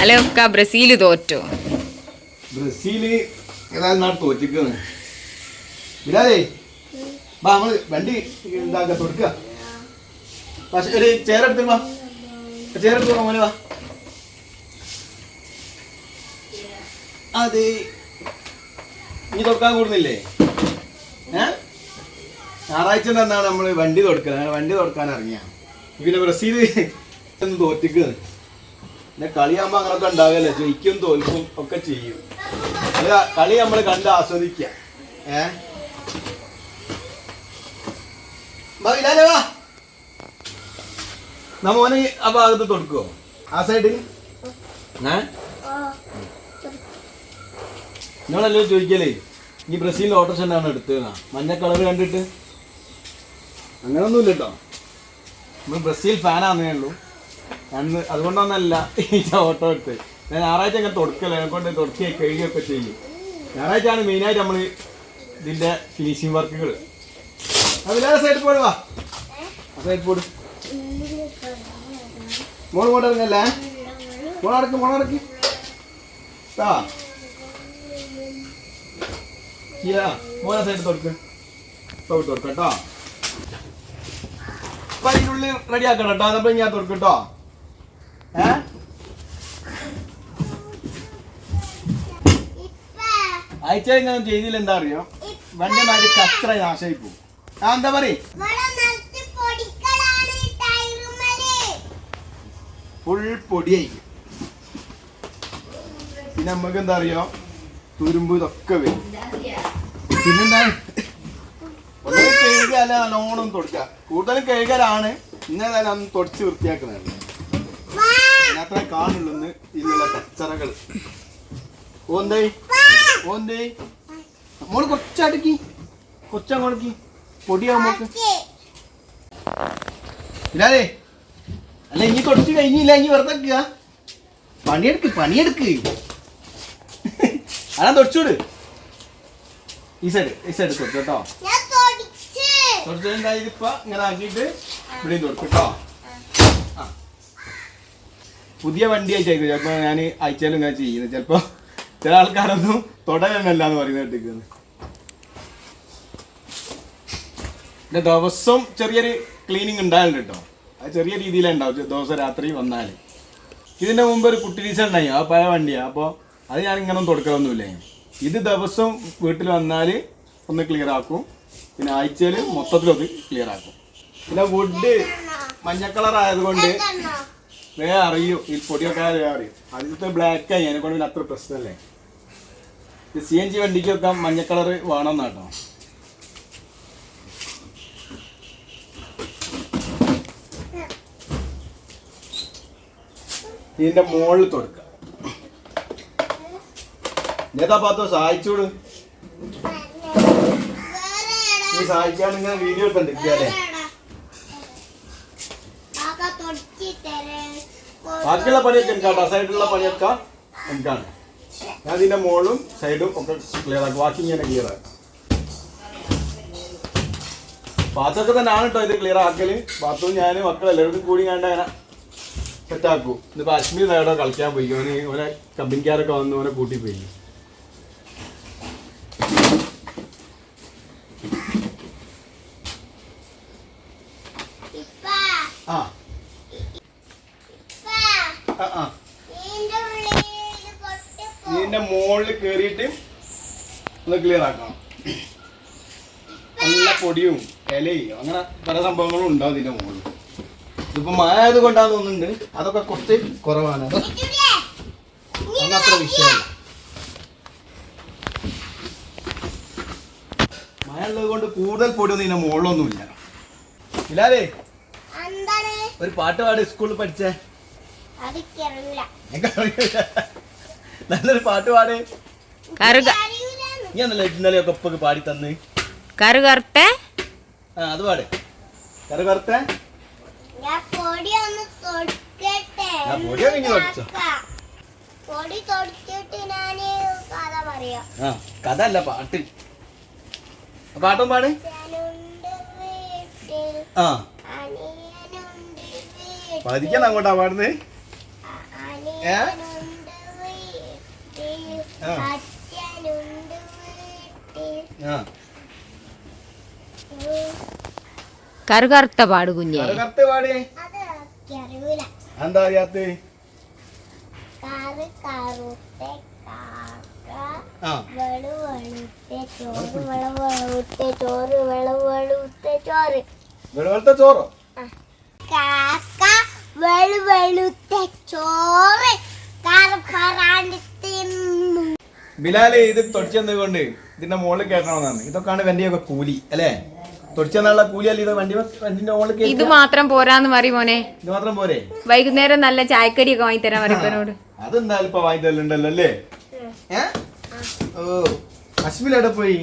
അല്ലൊക്കെ Brazil തോറ്റു. Brazil ഏതായാലും നാട് തോറ്റിക്കുന്നു ബിലാലേ വാ നമ്മൾ വണ്ടി എന്താക്ക തൊടുക്ക. പക്ഷെ ഒരു ചേരെടുത്ത് വാ. ചേരെടുത്ത് മോനെ വാ. അതെ ഇനി തൊടുക്കാൻ കൂടുന്നില്ലേ? ഏ? ഞായറാഴ്ച തന്നാണ് നമ്മൾ വണ്ടി തൊടുക്കുക വണ്ടി തൊടുക്കാൻ ഇറങ്ങിയ. പിന്നെ ബ്രസീൽ ഒന്ന് തോറ്റിക്ക് പിന്നെ കളിയാകുമ്പോ അങ്ങനൊക്കെ ഉണ്ടാവില്ല? ജയിക്കും തോൽക്കും ഒക്കെ ചെയ്യും. അത് കളി നമ്മൾ കണ്ട് ആസ്വദിക്കുക ഏ? വാ, ബിലാലെ മോനെ ആ ഭാഗത്ത് തൊടുക്കോ? ആ സൈഡിൽ ഏ? നിങ്ങളല്ലോ ചോദിക്കലേ? ഈ ബ്രസീൽ ഓട്ടോ എന്നാണ് എടുത്തതെന്നാ മഞ്ഞ കളർ കണ്ടിട്ട്? അങ്ങനൊന്നുമില്ല കേട്ടോ നമ്മൾ ബ്രസീൽ ഫാനാന്നേ ഉള്ളൂ. അന്ന് അതുകൊണ്ടൊന്നല്ല ഈ ഓട്ടോ എടുത്ത്. ഞാൻ ഞായറാഴ്ച അങ്ങനെ തുടക്കല കൊണ്ട് തുടക്കി കഴുകിയൊക്കെ ചെയ്യും. ഞായറാഴ്ചയാണ് മെയിനായിട്ട് നമ്മൾ ഇതിന്റെ ഫിനിഷിങ് വർക്കുകൾ അതിലേറെ സൈഡ് പോട് വാ. സൈഡ് പോട് മോൾ മോട്ട് ഇറങ്ങല്ലേ? മോളടക്ക് മോളടക്ക് ആ. മോനെ സൈഡ് തുറക്ക് കേട്ടോ. അപ്പൊ അതിനുള്ളിൽ റെഡി ആക്കണം കേട്ടോ. അതപ്പോ ഞാൻ തുറക്കും കേട്ടോ. ഏ അയച്ച ചെയ്തില്ല എന്താ അറിയോ? വണ്ടി മാറ്റി കത്ര നാശമായി പോകും. ആ എന്താ പറയേ? ഫുൾ പൊടിയായി പിന്നെ നമുക്ക് എന്താ അറിയോ? തുരുമ്പ് ഇതൊക്കെ വരും. പിന്നെന്താ? ഒന്നും കഴുകാല നല്ലോണം തുടക്കുക കൂടുതലും കഴുകലാണ്. ഇന്നേതായാലും ഒന്ന് തുടച്ച് വൃത്തിയാക്കുന്നത് അത്ര കാണുള്ളൂ ഇന്നുള്ള ഇതിലുള്ള കച്ചറകൾ. ഓന്തേ ഓന്തേ. മോൾ കൊച്ചടുക്കി കൊച്ചങ്ങോടക്കി പൊടിയാവുമ്പോക്ക് ഇല്ലാതെ. അല്ല ഇനി കൊടുത്തു കഴിഞ്ഞില്ല ഇനി വെറുതെ വെക്കുക പണിയെടുക്ക് പണിയെടുക്ക്. അതാ തുടച്ചൂട്. ഈ സൈഡ് ഈ സൈഡ് തൊട്ട് കേട്ടോ. തുടച്ചതിന്റെ ഇപ്പൊ ഇങ്ങനെ ആക്കിയിട്ട് ഇവിടെയും തൊടുക്കും കേട്ടോ. പുതിയ വണ്ടി അയച്ചേക്കും ചിലപ്പോ ഞാൻ അയച്ചാലും ഞാൻ ചെയ്യുന്നത് ചിലപ്പോ ചില ആൾക്കാരൊന്നും തുടരല്ല എന്ന് പറയുന്നത് കേട്ടിരിക്കുന്നത്. പിന്നെ ദിവസം ചെറിയൊരു ക്ലീനിങ് ഉണ്ടാകലുണ്ട് കേട്ടോ. അത് ചെറിയ രീതിയിലുണ്ടാവും. ദിവസം രാത്രി വന്നാൽ ഇതിന്റെ മുമ്പ് ഒരു കുട്ടി ടീച്ചർ ഉണ്ടായി. ആ പഴയ വണ്ടിയാണ് അപ്പോൾ അത് ഞാൻ ഇങ്ങനെ ഒന്നും തുടക്കമൊന്നുമില്ല ഇത് ദിവസം വീട്ടിൽ വന്നാൽ ഒന്ന് ക്ലിയർ ആക്കും. പിന്നെ ആഴ്ചയിൽ മൊത്തത്തിലൊന്ന് ക്ലിയർ ആക്കും. പിന്നെ വുഡ് മഞ്ഞ കളർ ആയതുകൊണ്ട് വേഗം അറിയൂ. ഈ പൊടിയൊക്കെ അറിയും. ആദ്യത്തെ ബ്ലാക്ക് ആയി. അതിനെ കൊണ്ട് പിന്നെ അത്ര പ്രശ്നമല്ലേ. സി എൻ ജി വണ്ടിക്കൊക്കെ മഞ്ഞ കളർ കേട്ടോ ഇതിന്റെ മുകളിൽ തൊടുക്ക. ഏതാ പാത്തോ? സഹായിച്ചോട്. നീ സഹായിക്കാൻ ഇങ്ങനെ വീഡിയോ എടുത്തോണ്ടിരിക്കുകയല്ലേ ബാക്കിയുള്ള പണിയൊക്കെ എനിക്കാട്ടോ സൈഡിലുള്ള പണിയൊക്കെ എനിക്കാണ്. ഞാൻ ഇതിന്റെ മോളും സൈഡും ഒക്കെ ക്ലിയർ ആക്കും. ബാക്കി ഇങ്ങനെ ക്ലിയർ ആക്കും. ബാത്തൊക്കെ തന്നെ ആണ് കേട്ടോ ഇത് ക്ലിയർ ആക്കൽ. ബാത്തും ഞാൻ മക്കൾ എല്ലാവരും കൂടി കണ്ട അങ്ങനെ സെറ്റാക്കൂ അശ്മി നേടോ കളിക്കാൻ പോയി. ഓന് ഓനെ കമ്പനിക്കാരൊക്കെ വന്ന് ഓനെ കൂട്ടി പോയി. ആ. ഇതിന്റെ മുകളിൽ കേറിയിട്ട് ഒന്ന് ക്ലിയർ ആക്കണം. നല്ല പൊടിയും ഇലയും അങ്ങനെ പല സംഭവങ്ങളും ഉണ്ടാവും ഇതിന്റെ മുകളിൽ ഇതിപ്പോ മഴ ആയത് കൊണ്ടാന്ന് തോന്നുന്നുണ്ട്. അതൊക്കെ കുറച്ച് കുറവാണ്. അത് വിഷയമല്ല. മഴ ഉള്ളത് കൊണ്ട് കൂടുതൽ പൊടിയൊന്നും ഇതിന്റെ മുകളിലൊന്നുമില്ല ഇല്ലാതെ ഒരു പാട്ട് പാട് സ്കൂളിൽ പഠിച്ചേ. നല്ലൊരു പാട്ട് പാട്. ഞാൻ നീ എന്നല്ലേ ഇന്നലെ ഒക്കെ ഉപ്പൊക്കെ പാടി തന്ന്? കറു കറുത്ത ആ അത് പാടേ. കറു കറുത്ത ഞാൻ പൊടി ഒന്ന് തൊടുക്കട്ടെ ഞാൻ പൊടി ഒന്ന് പൊടി തൊടിച്ചിട്ട് ഞാൻ കഥ അല്ല പാട്ട്. പാട്ടും പാട്. ആ. പതിക്കണം അങ്ങോട്ടാ പാടുന്നത് അനിയനുണ്ട് അനിയനുണ്ട് വീട്ടിൽ ആ. അച്ഛനുണ്ട് വീട്ടിൽ ആ ഉം. കറുകറുത്ത പാട് കുഞ്ഞെ. കറുത്ത പാടേ. എന്താ അറിയാത്ത? ചോറ് ചോറ് ചോറ്? വെളു വെളുത്ത ചോറ് ബിലാലെ ഇത് തൊടിച്ചെന്നത് കൊണ്ട് ഇതിന്റെ മുകളിൽ കയറ്റണമെന്നാണ്. ഇതൊക്കെയാണ് വണ്ടിയൊക്കെ കൂലി അല്ലേ? തൊടിച്ചെന്നുള്ള കൂലി അല്ല ഇത് വണ്ടി? വണ്ടിന്റെ മുകളിൽ ഇത് മാത്രം പോരാന്ന് മറി മോനെ. ഇത് മാത്രം പോരെ? വൈകുന്നേരം നല്ല ചായക്കടിയൊക്കെ വാങ്ങി തരാൻ മറിപ്പനോട് അതെന്തായാലും ഇപ്പൊ വാങ്ങി തരലുണ്ടല്ലോ അല്ലേ? ഓ അശ്മിൽ എവിടെ പോയി?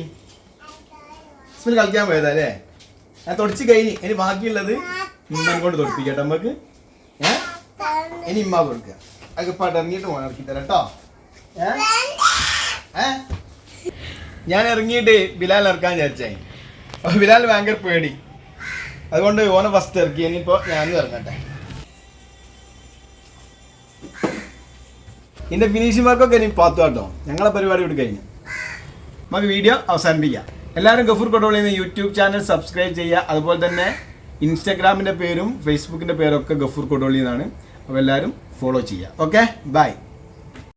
അശ്മിൽ കളിക്കാൻ പോയതാ അല്ലേ? ഞാൻ തൊടിച്ച് കഴിഞ്ഞ് ഇനി ബാക്കിയുള്ളത് ഇമ്മനെ കൊണ്ട് തൊടിപ്പിക്കട്ടെ നമുക്ക് ഇനി ഇമ്മ കൊടുക്കുക അകപ്പാട്ട് ഇറങ്ങിയിട്ട് പോകണം ഇറക്കി? ഞാൻ ഇറങ്ങിയിട്ട് ബിലാൽ ഇറക്കാൻ വിചാരിച്ചേ. ബിലാൽ ഭയങ്കര പേടി. അതുകൊണ്ട് ഓനെ ഫസ്റ്റ് ഇറക്കി. ഇനിയിപ്പോ ഞാനും ഇറങ്ങട്ടെ. ഇതിന്റെ ഫിനിഷിംഗ് വർക്കൊക്കെ ഇനി പാത്തു കേട്ടോ. ഞങ്ങളെ പരിപാടി ഇവിടെ കഴിഞ്ഞു. നമുക്ക് വീഡിയോ അവസാനിപ്പിക്കാം. എല്ലാവരും ഗഫൂർ കൊട്ടോളിന്ന് യൂട്യൂബ് ചാനൽ സബ്സ്ക്രൈബ് ചെയ്യുക. അതുപോലെ തന്നെ ഇൻസ്റ്റാഗ്രാമിന്റെ പേരും ഫേസ്ബുക്കിന്റെ പേരൊക്കെ ഗഫൂർ കൊടോളി എന്നാണ് അപ്പോൾ എല്ലാവരും ഫോളോ ചെയ്യുക. Okay bye